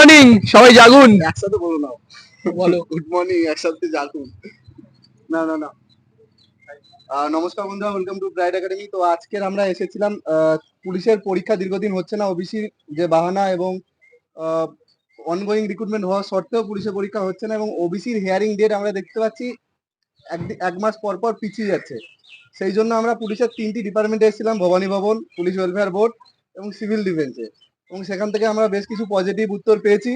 Morning সবাই জাগুন। একসাথে বলো না। বলো গুড মর্নিং একসাথে জাগুন। না না না। নমস্কার বন্ধুরা ওয়েলকাম টু ব্রাইড একাডেমি তো আজকের আমরা এসেছিলাম পুলিশের পরীক্ষা দীর্ঘদিন হচ্ছে না ওবিসি যে বাহানা এবং অনগোয়িং রিক্রুটমেন্ট হওয়া সত্ত্বেও পুলিশের পরীক্ষা হচ্ছে না এবং ওবিসির হিয়ারিং ডেট আমরা দেখতে পাচ্ছি, এক মাস পর পর পিছিয়ে যাচ্ছে। সেই জন্য আমরা পুলিশের তিনটি ডিপার্টমেন্টে এসেছিলাম, Bhabani Bhavan, police welfare board এবং সিভিল ডিফেন্সে এবং সেখান থেকে আমরা বেশ কিছু পজিটিভ উত্তর পেয়েছি।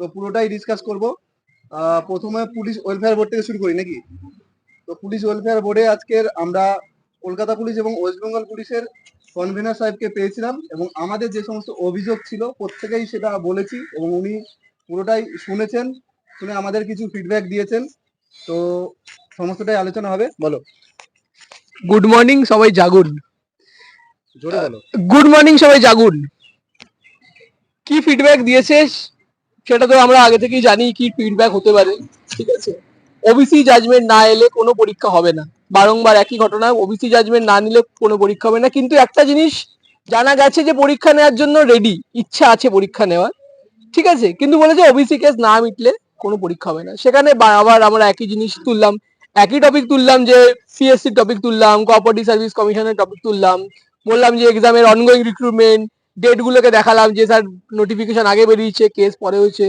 তো পুরোটাই ডিসকাস করব। প্রথমে পুলিশ ওয়েলফেয়ার বোর্ড থেকে শুরু করি নাকি? তো পুলিশ ওয়েলফেয়ার বোর্ডে আজকের আমরা কলকাতা পুলিশ এবং ওয়েস্ট বেঙ্গল পুলিশের কনভেনার সাহেবকে পেয়েছিলাম এবং আমাদের যে সমস্ত অভিযোগ ছিল প্রত্যেকেই সেটা বলেছি এবং উনি পুরোটাই শুনেছেন শুনে আমাদের কিছু ফিডব্যাক দিয়েছেন। তো সমস্তটাই আলোচনা হবে। বলো। গুড মর্নিং সবাই জাগুন। জোরে বলো। গুড মর্নিং সবাই জাগুন। কি ফিডব্যাক দিয়েছে সেটা তো আমরা আগে থেকেই জানি কি ফিডব্যাক হতে পারে, ঠিক আছে? ওবিসি জাজমেন্ট না এলে কোনো পরীক্ষা হবে না। বারংবার একই ঘটনা ওবিসি জাজমেন্ট না নিলে কোনো পরীক্ষা হবে না। কিন্তু একটা জিনিস জানা গেছে যে পরীক্ষা নেওয়ার জন্য রেডি ইচ্ছা আছে পরীক্ষা নেওয়ার, ঠিক আছে? কিন্তু বলেছে ওবিসি কেস না মিটলে কোনো পরীক্ষা হবে না। সেখানে আবার আমরা একই জিনিস তুললাম, একই টপিক তুললাম যে সিএসসি টপিক তুললাম কোঅপারেটিভ সার্ভিস কমিশনের টপিক তুললাম, বললাম যে এক্সামের অনগোয়িং রিক্রুটমেন্ট ডেট গুলোকে দেখালাম যে স্যার নোটিফিকেশন আগে বেরিয়েছে কেস পরে হয়েছে।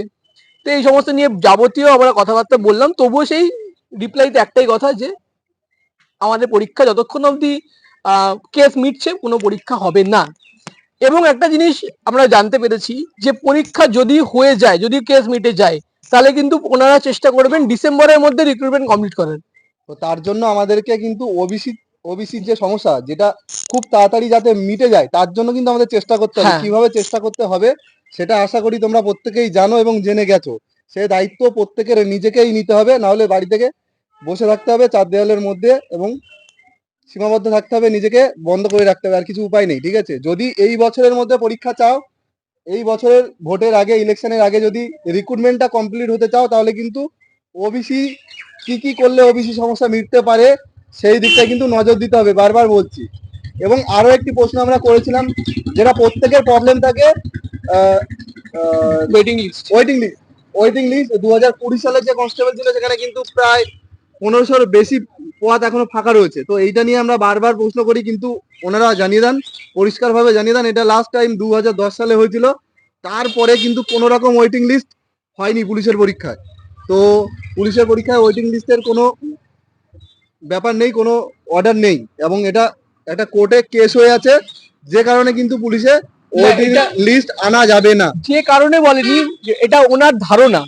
তো এই সমস্ত নিয়ে যাবতীয় আমরা কথাবার্তা বললাম, তবুও সেই রিপ্লাইতে একটাই কথা যে আমাদের পরীক্ষা যতক্ষণ অবধি কেস মিটছে, কোনো পরীক্ষা হবে না। এবং একটা জিনিস আমরা জানতে পেরেছি যে পরীক্ষা যদি হয়ে যায়, যদি কেস মিটে যায়, তাহলে কিন্তু ওনারা চেষ্টা করবেন ডিসেম্বরের মধ্যে রিক্রুটমেন্ট কমপ্লিট করেন তো তার জন্য আমাদেরকে কিন্তু ওবিসি ওবিসির যে সমস্যা যেটা খুব তাড়াতাড়ি যাতে মিটে যায় তার জন্য কিন্তু আমাদের চেষ্টা করতে হবে। হ্যাঁ। কীভাবে চেষ্টা করতে হবে সেটা আশা করি তোমরা প্রত্যেকেই জানো এবং জেনে গেছো। সে দায়িত্ব প্রত্যেকের নিজেকেই নিতে হবে না হলে বাড়ি থেকে বসে থাকতে হবে চার দেওয়ালের মধ্যে এবং সীমাবদ্ধ থাকতে হবে নিজেকে বন্ধ করে রাখতে হবে আর কিছু উপায় নেই ঠিক আছে? যদি এই বছরের মধ্যে পরীক্ষা চাও এই বছরের ভোটের আগে ইলেকশনের আগে যদি রিক্রুটমেন্টটা কমপ্লিট হতে চাও তাহলে কিন্তু ওবিসি কি কি করলে ওবিসি সমস্যা মিটতে পারে সেই দিকটায় কিন্তু নজর দিতে হবে বারবার বলছি। এবং আরও একটি প্রশ্ন আমরা করেছিলাম যেটা প্রত্যেকের প্রবলেম থাকে waiting list waiting list waiting list দু হাজার কুড়ি সালের যে কনস্টেবল ছিল সেখানে কিন্তু প্রায় পনেরোশোর বেশি পদ এখনও ফাঁকা রয়েছে। তো এইটা নিয়ে আমরা বারবার প্রশ্ন করি কিন্তু ওনারা জানিয়ে দেন পরিষ্কারভাবে জানিয়ে দেন এটা লাস্ট টাইম দু হাজার দশ সালে হয়েছিল। তারপরে কিন্তু কোনো রকম ওয়েটিং লিস্ট হয়নি পুলিশের পরীক্ষায়। তো পুলিশের পরীক্ষায় ওয়েটিং লিস্টের কোনো ব্যাপার নেই কোনো অর্ডার নেই এবং এটা একটা কোর্টে কেস হয়ে আছে যে কারণে কিন্তু পুলিশে লিস্ট আনা যাবে না। যে কারণে বলেনি এটা ওনার ধারণা।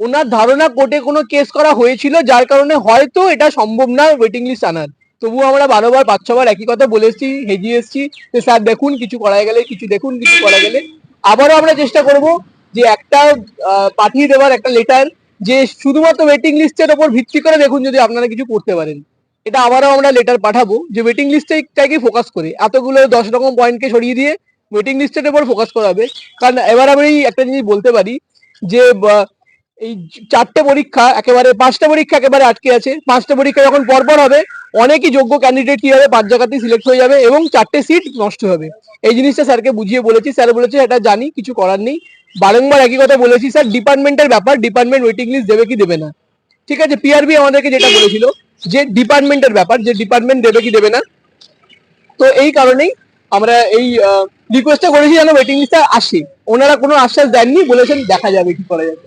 ওনার ধারণা কোর্টে কোনো কেস করা হয়েছিল যার কারণে হয়তো এটা সম্ভব না ওয়েটিং লিস্ট আনার। তবুও আমরা বারোবার পাঁচ ছবার একই কথা বলেছি হেজিয়ে এসেছি যে স্যার দেখুন কিছু করা গেলে কিছু দেখুন কিছু করা গেলে। আবারও আমরা চেষ্টা করব যে একটা পাঠিয়ে দেওয়ার একটা লেটার যে শুধুমাত্র ওয়েটিং লিস্টের ওপর ভিত্তি করে দেখুন যদি আপনারা কিছু করতে পারেন। এটা আবারও আমরা লেটার পাঠাবো যে ওয়েটিং লিস্টটাকে ফোকাস করে। এতগুলো দশ রকম পয়েন্টকে সরিয়ে দিয়ে ওয়েটিং লিস্টের উপর ফোকাস করা হবে কারণ এবার আমি একটা জিনিস বলতে পারি যে এই চারটে পরীক্ষা একেবারে, পাঁচটা পরীক্ষা একেবারে আটকে আছে। পাঁচটা পরীক্ষা যখন পরপর হবে, অনেকই যোগ্য ক্যান্ডিডেট কি হবে? পাঁচ জায়গাতেই সিলেক্ট হয়ে যাবে এবং চারটে সিট নষ্ট হবে। এই জিনিসটা স্যারকে বুঝিয়ে বলেছি। স্যার বলেছে, এটা জানি, কিছু করার নেই। বারংবার একই কথা বলেছি, স্যার ডিপার্টমেন্টের ব্যাপার ডিপার্টমেন্ট ওয়েটিং লিস্ট দেবে কি দেবে না? ঠিক আছে? পিআরবি আমাদেরকে যেটা বলেছিল যে ডিপার্টমেন্টের ব্যাপার যে ডিপার্টমেন্ট দেবে কি দেবে না তো এই কারণেই আমরা এই রিকোয়েস্টটা করেছি যেন ওয়েটিং লিস্টটা আসি। ওনারা কোনো আশ্বাস দেননি বলেছেন দেখা যাবে কি করা যাবে।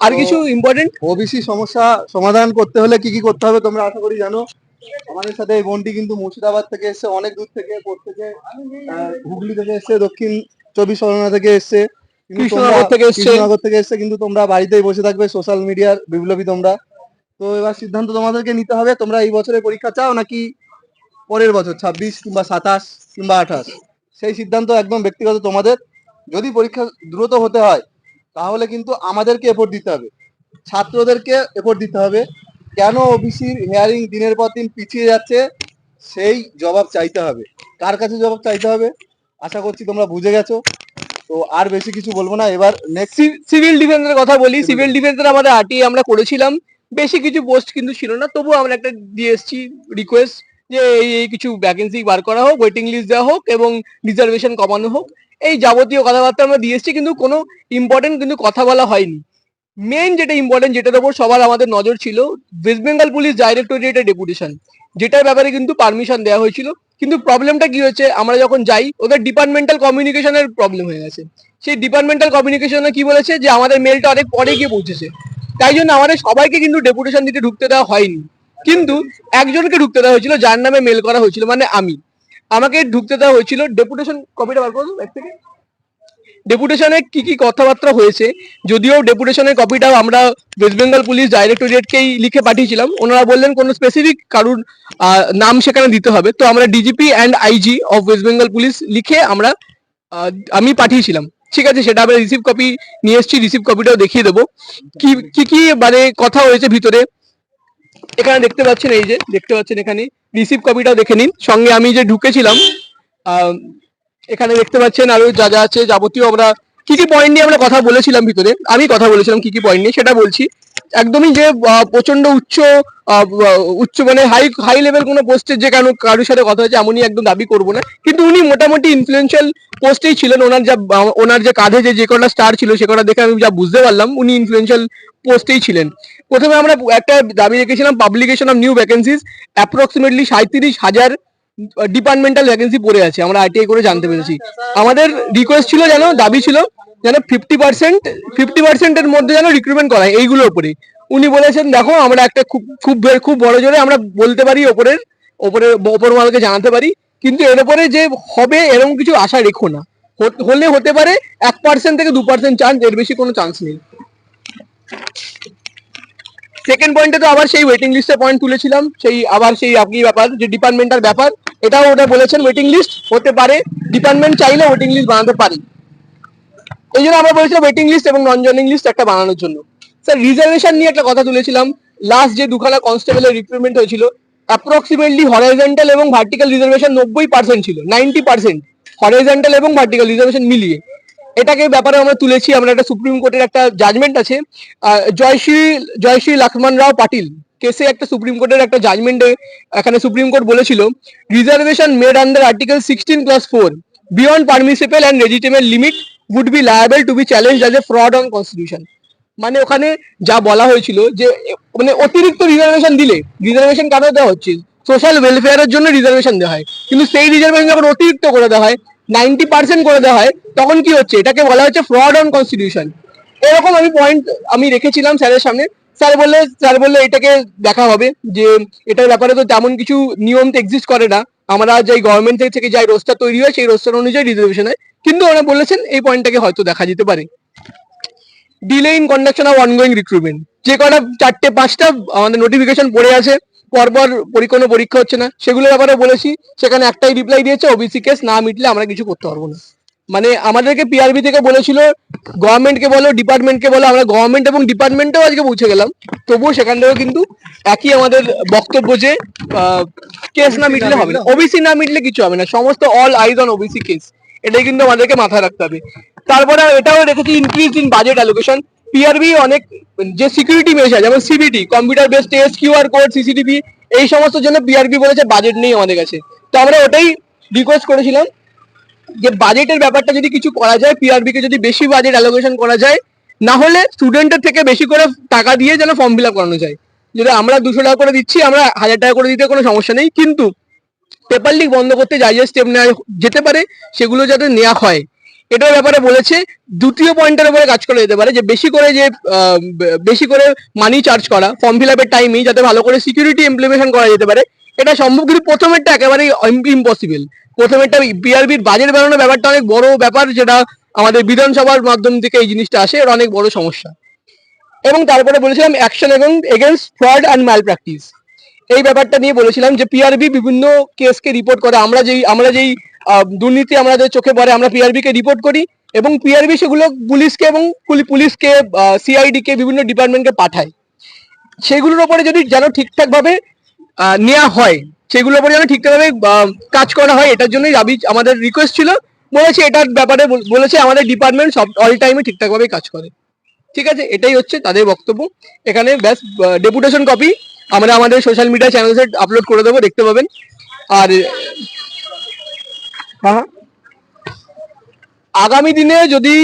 আর কিছু ইম্পর্টেন্ট ওবিসি সমস্যা সমাধান করতে হলে কি কি করতে হবে তোমরা আশা করি জানো। আমাদের সাথে এই বোনটি কিন্তু মুর্শিদাবাদ থেকে এসছে অনেক দূর থেকে আহ, হুগলি থেকে এসছে দক্ষিণ চব্বিশ পরগনা থেকে এসছে। কিন্তু কৃষ্ণনগর থেকে এসছে। কৃষ্ণনগর থেকে এসছে কিন্তু তোমরা বাড়িতেই বসে থাকবে সোশ্যাল মিডিয়ার বিপ্লবী তোমরা। তো এবার সিদ্ধান্ত তোমাদেরকে নিতে হবে তোমরা এই বছরের পরীক্ষা চাও নাকি পরের বছর ছাব্বিশ কিংবা সাতাশ কিংবা আঠাশ? সেই সিদ্ধান্ত একদম ব্যক্তিগত তোমাদের। যদি পরীক্ষা দ্রুত হতে হয় তাহলে কিন্তু আমাদেরকে এফোর্ট দিতে হবে। ছাত্রদেরকে এফোর্ট দিতে হবে। কেন ওবিসির হিয়ারিং দিনের পর দিন পিছিয়ে যাচ্ছে সেই জবাব চাইতে হবে। কার কাছে জবাব চাইতে হবে? আশা করছি তোমরা বুঝে গেছো। তো আর বেশি কিছু বলব না। এবার নেক্সট সিভিল ডিফেন্সের কথা বলি। সিভিল ডিফেন্সের আমাদের আরটিআই আমরা করেছিলাম। বেশি কিছু পোস্ট কিন্তু ছিল না, তবুও আমরা একটা দিয়ে এসেছি রিকোয়েস্ট যে এই এই কিছু ভ্যাকেন্সি বার করা হোক ওয়েটিং লিস্ট দেওয়া হোক এবং রিজার্ভেশন কমানো হোক। এই যাবতীয় কথাবার্তা আমরা দিয়ে এসেছি কিন্তু কোনো ইম্পর্টেন্ট কিন্তু কথা বলা হয়নি। মেন যেটা ইম্পর্টেন্ট যেটার উপর সবার আমাদের নজর ছিল ওয়েস্ট বেঙ্গল পুলিশ ডাইরেক্টরেটের ডেপুটেশন যেটার ব্যাপারে কিন্তু পারমিশন দেওয়া হয়েছিল। কিন্তু প্রবলেমটা কি হয়েছে? আমরা যখন যাই, ওদের ডিপার্টমেন্টাল কমিউনিকেশনের প্রবলেম হয়ে গেছে। সেই ডিপার্টমেন্টাল কমিউনিকেশনে কি বলেছে? যে আমাদের মেলটা অনেক পরে গিয়ে পৌঁছেছে। তাই জন্য আমাদের সবাইকে কিন্তু ডেপুটেশন দিতে ঢুকতে দেওয়া হয়নি। কিন্তু একজনকে ঢুকতে দেওয়া হয়েছিল, যার নামে মেল করা হয়েছিল মানে আমি। আমাকে ঢুকতে দেওয়া হয়েছিল, ডেপুটেশন কপিটা বার করো এক থেকে ডেপুটেশনে কি কি কথাবার্তা হয়েছে, যদিও ডেপুটেশনের কপিটাও আমরা ওয়েস্ট বেঙ্গল পুলিশ ডাইরেক্টরেটকেই লিখে পাঠিয়েছিলাম। ওনারা বললেন কোনো স্পেসিফিক কারুর নাম সেখানে দিতে হবে। তো আমরা DGP and IG of West Bengal police লিখে আমরা আমি পাঠিয়েছিলাম। ঠিক আছে, সেটা আমরা রিসিভ কপি নিয়ে এসেছি রিসিভ কপিটাও দেখিয়ে দেবো। কি কি কি মানে কথা হয়েছে ভিতরে? এখানে দেখতে পাচ্ছেন, এই যে দেখতে পাচ্ছেন এখানে রিসিভ কপিটাও দেখে নিন। সঙ্গে আমি যে ঢুকেছিলাম এখানে দেখতে পাচ্ছেন আরও যা যা আছে, যাবতীয় আমরা কি কি পয়েন্ট নিয়ে আমরা কথা বলেছিলাম ভিতরে? আমি কথা বলেছিলাম কি কি পয়েন্ট নিয়ে, সেটা বলছি। একদমই যে প্রচণ্ড উচ্চ উচ্চ মানে হাই হাই লেভেল কোনো পোস্টের যে কেন কারোর সাথে কথা হয়েছে, এমনই একদম দাবি করব না। কিন্তু উনি মোটামুটি ইনফ্লুয়েন্সিয়াল পোস্টেই ছিলেন। ওনার যা, ওনার যে কাঁধে যে যে কটা স্টার ছিল, সে কটা দেখে আমি যা বুঝতে পারলাম, উনি ইনফ্লুয়েন্সিয়াল পোস্টেই ছিলেন। প্রথমে আমরা একটা দাবি রেখেছিলাম publication of new vacancies approximately সাঁত্রিশ হাজার ডিপার্টমেন্টাল ভ্যাকেন্সি পড়ে আছে। আমরা আইটিআই করে জানতে পেরেছি। আমাদের রিকোয়েস্ট ছিল যেন, দাবি ছিল যেন ফিফটি পার্সেন্ট ফিফটি পার্সেন্টের মধ্যে যেন রিক্রুটমেন্ট করা হয়, এইগুলোর উপরে উনি বলেছেন, দেখো, আমরা একটা খুব খুব খুব বড় জোরে আমরা বলতে পারি ওপরের ওপরের ওপর মালকে জানাতে পারি, কিন্তু এর উপরে যে হবে এরকম কিছু আশা রেখো না। হলে হতে পারে এক পার্সেন্ট থেকে দু পার্সেন্ট চান্স এর বেশি কোনো চান্স নেই। সেকেন্ড পয়েন্টে তো আবার সেই ওয়েটিং লিস্টের পয়েন্ট তুলেছিলাম, সেই আবার সেই আপনি ব্যাপার, যে ডিপার্টমেন্টাল ব্যাপার, এটাও ওটা বলেছেন ওয়েটিং লিস্ট হতে পারে। ডিপার্টমেন্ট চাইলে ওয়েটিং লিস্ট বানাতে পারি। এই জন্য আমরা বলেছিলাম ওয়েটিং লিস্ট এবং নন জয়নিং লিস্ট একটা বানানোর জন্য। স্যার রিজার্ভেশন নিয়ে একটা কথা তুলেছিলাম। লাস্ট যে দুখানা কনস্টেবলের রিক্রুটমেন্ট হয়েছিল অ্যাপ্রক্সিমেটলি হরাইজেন্টাল এবং ভার্টিক্যাল রিজার্ভেশন নব্বই পার্সেন্ট ছিল নাইনটি পার্সেন্ট হরাইজেন্টাল এবং ভার্টিক্যাল রিজার্ভেশন মিলিয়ে। এটাকে ব্যাপারে আমরা তুলেছি, আমরা একটা সুপ্রিম কোর্টের একটা জাজমেন্ট আছে। জয়শ্রী জয়শ্রী লক্ষ্মণ রাও পাটিল, কেসে একটা সুপ্রিম কোর্টের একটা জাজমেন্টে এখানে সুপ্রিম কোর্ট বলেছিল reservation made under article sixteen clause four beyond permissible and legitimate limit would be liable to be challenge as a fraud on constitution মানে ওখানে যা বলা হয়েছিল যে মানে অতিরিক্ত রিজার্ভেশন দিলে রিজার্ভেশন কেন দেওয়া হচ্ছে? সোশ্যাল ওয়েলফেয়ারের জন্য রিজার্ভেশন দেওয়া হয়। কিন্তু সেই রিজার্ভেশন যখন অতিরিক্ত করে দেওয়া হয় নাইনটি পার্সেন্ট করে দেওয়া হয়, তখন কি হচ্ছে? এটাকে বলা হচ্ছে ফ্রড অন কনস্টিটিউশন এরকম আমি পয়েন্ট আমি রেখেছিলাম স্যারের সামনে। স্যার বললে স্যার বললে এটাকে দেখা হবে যে এটার ব্যাপারে তো তেমন কিছু নিয়ম তো এক্সিস্ট করে না। আমরা যে গভর্নমেন্ট থেকে যে রোস্টার তৈরি হয়, সেই রোস্টার অনুযায়ী রিজার্ভেশন হয়। কিন্তু ওরা বলেছেন এই পয়েন্টটাকে হয়তো দেখা যেতে পারে। Delay in conduction of ongoing recruitment যে কটা চারটে, পাঁচটা আমাদের নোটিফিকেশন পড়ে আছে, পরপর পরি- কোনো পরীক্ষা হচ্ছে না। সেগুলোর ব্যাপারে বলেছি, সেখানে একটাই রিপ্লাই দিয়েছে ওবিসি কেস না মিটলে আমরা কিছু করতে পারব না। মানে আমাদেরকে পিআরবি থেকে বলেছিল গভর্নমেন্টকে বলো ডিপার্টমেন্টকে বলো, আমরা গভর্নমেন্ট এবং ডিপার্টমেন্টেও আজকে পৌঁছে গেলাম। তবুও সেখান থেকেও কিন্তু একই আমাদের বক্তব্য যে কেস না মিটলে হবে না। ওবিসি না মিটলে কিছু হবে না। সমস্ত all eyes on OBC case এটাই কিন্তু আমাদেরকে মাথায় রাখতে হবে। তারপরে এটাও রেখেছি increase in budget allocation PRB অনেক, যে সিকিউরিটি মেজার যেমন CBT computer base test QR code CCTV এই সমস্ত জন্য পিআরবি বলেছে বাজেট নেই আমাদের কাছে। তো আমরা ওটাই রিকোয়েস্ট করেছিলাম। যে বাজেটের ব্যাপারটা যদি কিছু করা যায় পিআরবি কে যদি বেশি বাজেট অ্যালোকেশন করা যায়, না হলে স্টুডেন্টের থেকে বেশি করে টাকা দিয়ে যেন ফর্ম ফিল আপ করানো যায়। যদি আমরা দুশো টাকা করে দিচ্ছি, আমরা হাজার টাকা করে দিতে কোনো সমস্যা নেই, কিন্তু পেপার লিক বন্ধ করতে যা যা স্টেপ নেওয়া যেতে পারে, সেগুলো যাতে নেওয়া হয়। এটার ব্যাপারে বলেছে, দ্বিতীয় পয়েন্টের উপরে কাজ করা যেতে পারে, যে বেশি করে যে বেশি করে মানি চার্জ করা ফর্ম ফিল আপের টাইমেই যাতে ভালো করে সিকিউরিটি ইমপ্লিমেশন করা যেতে পারে। এটা সম্ভব, কিন্তু প্রথমেরটা একেবারেই ইম্পসিবল প্রথমেরটা বিআরবির বাজেট বানানোর ব্যাপারটা অনেক বড় ব্যাপার, যেটা আমাদের বিধানসভার মাধ্যম থেকে এই জিনিসটা আসে এটা অনেক বড় সমস্যা। এবং তারপরে বলেছিলাম অ্যাকশন এবং against fraud and malpractice এই ব্যাপারটা নিয়ে বলেছিলাম যে পিআরবি বিভিন্ন কেসকে রিপোর্ট করে। আমরা যেই আমরা যেই দুর্নীতি আমাদের চোখে পড়ে, আমরা পিআরবি কে রিপোর্ট করি এবং পিআরবি সেগুলো পুলিশকে এবং পুলিশকে সিআইডি কে বিভিন্ন ডিপার্টমেন্টকে পাঠায়। সেগুলোর উপরে যদি যেন ঠিকঠাকভাবে নেওয়া হয় সেগুলোর উপরে যেন ঠিকঠাকভাবে কাজ করা হয়, এটার জন্যই দাবি আমাদের রিকোয়েস্ট ছিল। বলেছে এটার ব্যাপারে বলেছে আমাদের ডিপার্টমেন্ট সব অল টাইমে ঠিকঠাকভাবে কাজ করে। ঠিক আছে? এটাই হচ্ছে তাদের বক্তব্য। এখানে ব্যাস ডেপুটেশন কপি আমরা আমাদের সোশ্যাল মিডিয়া চ্যানেলসে আপলোড করে দেবো, দেখতে পাবেন। আর হ্যাঁ হ্যাঁ। আগামী দিনে যদি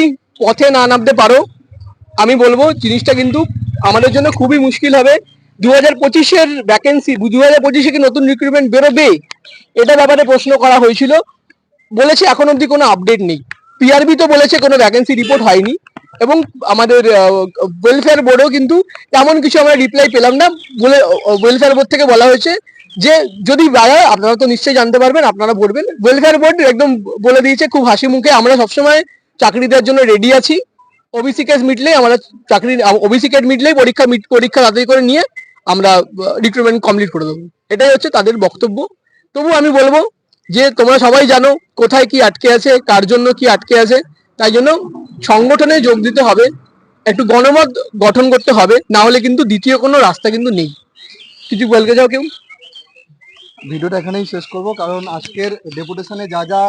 পথে না নামতে পারো, আমি বলব জিনিসটা কিন্তু আমাদের জন্য খুবই মুশকিল হবে। দু হাজার পঁচিশের ভ্যাকেন্সি দু হাজার পঁচিশে কি নতুন রিক্রুটমেন্ট বেরোবে এটা ব্যাপারে প্রশ্ন করা হয়েছিল। বলেছে এখন অবধি কোনো আপডেট নেই। পিআরবি তো বলেছে কোনো ভ্যাকেন্সি রিপোর্ট হয়নি। এবং আমাদের ওয়েলফেয়ার বোর্ডেও কিন্তু তেমন কিছু আমরা রিপ্লাই পেলাম না বলে ওয়েলফেয়ার বোর্ড থেকে বলা হয়েছে যে, যদি বাড়ায়, আপনারা তো নিশ্চয়ই জানতে পারবেন, আপনারা বলবেন ওয়েলফেয়ার বোর্ড একদম বলে দিয়েছে খুব হাসি মুখে, আমরা সবসময় চাকরি দেওয়ার জন্য রেডি আছি। ওবিসি কেস মিটলেই আমরা চাকরি ওবিসি কেট মিটলেই পরীক্ষা পরীক্ষা তাড়াতাড়ি করে নিয়ে আমরা রিক্রুটমেন্ট কমপ্লিট করে দেবো। এটাই হচ্ছে তাদের বক্তব্য। তবু আমি বলব যে, তোমরা সবাই জানো কোথায় কি আটকে আছে, কার জন্য কি আটকে আছে। তাই জন্য সংগঠনে যোগ দিতে হবে, একটু গণমত গঠন করতে হবে, না হলে কিন্তু দ্বিতীয় কোনো রাস্তা কিন্তু নেই। কিছু বলতে যাও কেউ? ভিডিওটা এখানেই শেষ করব, কারণ আজকের ডেপুটেশনে যা যা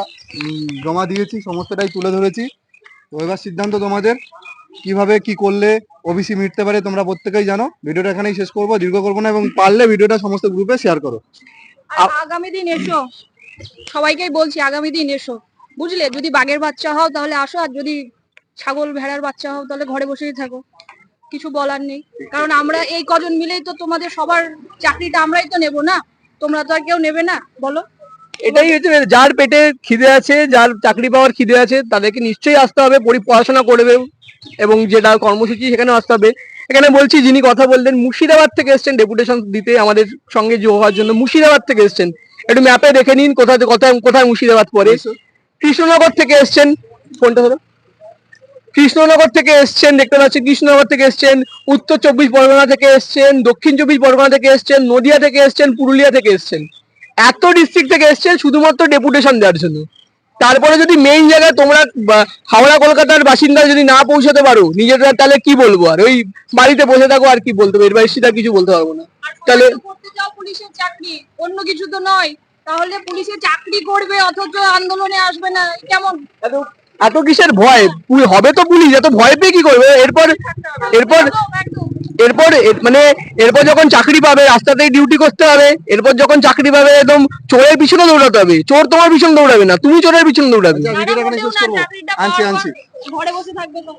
জমা দিয়েছি, সমস্তটাই তুলে ধরেছি। তো এবার সিদ্ধান্ত তোমাদের। কীভাবে কি করলে ওবিসি মিটতে পারে তোমরা প্রত্যেকেই জানো। ভিডিওটা এখানেই শেষ করব, দীর্ঘ করব না, এবং পারলে ভিডিওটা সমস্ত গ্রুপে শেয়ার করো। আগামী দিন এসো। সবাইকেই বলছি, আগামী দিন এসো। বুঝলে? যদি বাঘের বাচ্চা হও, তাহলে আসো। আর যদি ছাগল ভেড়ার বাচ্চা হও, তাহলে ঘরে বসেই থাকো। কিছু বলার নেই। কারণ আমরা এই কজন মিলেই তো তোমাদের সবার চাকরিটা আমরাই তো নেব না? তোমরা তো আর কেউ নেবে না? বলো। এটাই হচ্ছে যার পেটে খিদে আছে যার চাকরি পাওয়ার খিদে আছে তাদেরকে নিশ্চয়ই আসতে হবে পড়াশোনা করবে এবং যেটা কর্মসূচি সেখানে আসতে হবে। এখানে বলছি যিনি কথা বললেন মুর্শিদাবাদ থেকে এসছেন ডেপুটেশন দিতে আমাদের সঙ্গে যোগ হওয়ার জন্য। মুর্শিদাবাদ থেকে এসছেন। একটু ম্যাপে দেখে নিন কোথায় কোথায় কোথায় মুর্শিদাবাদ পড়ে। কৃষ্ণনগর থেকে এসছেন ফোনটা ধরো। কৃষ্ণনগর থেকে এসছেন দেখতে পাচ্ছি কৃষ্ণনগর থেকে এসছেন উত্তর চব্বিশ পরগনা থেকে এসছেন দক্ষিণ চব্বিশ পরগনা থেকে এসছেন নদিয়া থেকে এসছেন পুরুলিয়া থেকে এসছেন। এত ডিস্ট্রিক্ট থেকে এসছেন শুধুমাত্র ডেপুটেশন দেওয়ার জন্য। তারপরে যদি মেইন জায়গায় তোমরা হাওড়া কলকাতার বাসিন্দা যদি না পৌঁছাতে পারো নিজেরা তাহলে কি বলব? আর ওই বাড়িতে বসে থাকো আর কি বলতে পারব এর বেশি তার কিছু বলতে পারব না। তাহলে পুলিশের চাকরি অন্য কিছু তো নয়। তাহলে পুলিশের চাকরি করবে অথচ আন্দোলনে আসবে না। কেমন? এত এত কিসের ভয়? হবে তো পুলিশ এত ভয় পেয়ে কি করবে? এরপর এরপর এরপর মানে এরপর যখন চাকরি পাবে রাস্তাতেই ডিউটি করতে হবে এরপর যখন চাকরি পাবে একদম চোরের পিছনে দৌড়াতে হবে। চোর তোমার পিছনে দৌড়াবে না তুমি চোরের পিছনে দৌড়াবে। আনছি, আনছি। ঘরে বসে থাকবে তো।